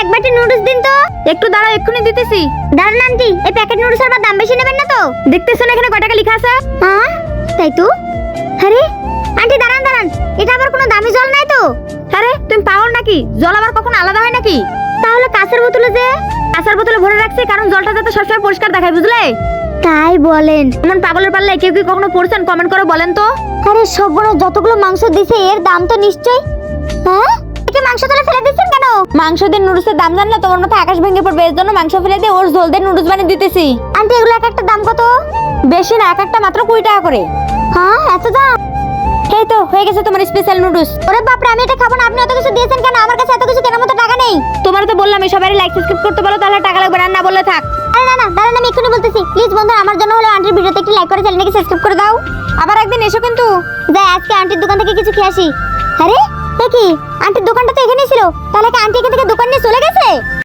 এক বাটি নুডলস দিন তো। একটু দাঁড়াও এক্ষুনি দিতেছি। দাঁড়ান আন্টি এই প্যাকেট নুডলস আর দাম বেশি নেবেন না তো? দেখতেছো না এখানে কয় টাকা লেখা আছে? হ্যাঁ তাই তো? আরে আন্টি দাঁড়ান দাঁড়ান। এটা আবার কোনো দামি জল নাই তো? আরে তুমি পাগল নাকি? জল আবার কখনো আলাদা হয় নাকি? তাহলে কাঁচের বোতলে যে কাঁচের বোতলে ভরে রাখছি কারণ জলটা যাতে সবসময় পরিষ্কার দেখায় বুঝলে? তাই বলেন। এমন পাগলের পাল্লে কেউ কি কখনো পড়ছেন? কমেন্ট করে বলেন তো। আরে সব বড় যতগুলো মাংস দিছে এর দাম তো নিশ্চয় হ্যাঁ? একে মাংস কেন মাংস দিয়ে নুডলসের দাম জান না তোমার মাথায় আকাশ ভেঙে পড়বে। এর জন্য মাংস ফেলে দিয়ে ওর ঝোল দিয়ে নুডলস বানিয়ে দিতেছি। আন্টি এগুলো এক একটা দাম কত? বেশি না এক একটা মাত্র কুড়ি টাকা করে। হ্যাঁ এত দাম? এই তো হয়ে গেছে তোমার স্পেশাল নুডলস। ওরে বাপ রে আমি এটা খাব না আপনি এত কিছু দিয়েছেন কেন? আমার কাছে এত কিছু কেনার মতো টাকা নেই। তোমার তো বললাম এই সবাই লাইক সাবস্ক্রাইব করতে বলো তাহলে টাকা লাগবে না না বললে থাক। আরে না না দাঁড়ান আমি এক্ষুনি বলতেছি। প্লিজ বন্ধু আমার জন্য হলো আন্টির ভিডিওতে একটি লাইক করে চ্যানেলকে সাবস্ক্রাইব করে দাও। আবার একদিন এসো কিন্তু। যাই আজকে আন্টির দোকান থেকে কিছু খেয়ে আসি। আরে কি? ছিল। তাহলে আন্টি এখান থেকে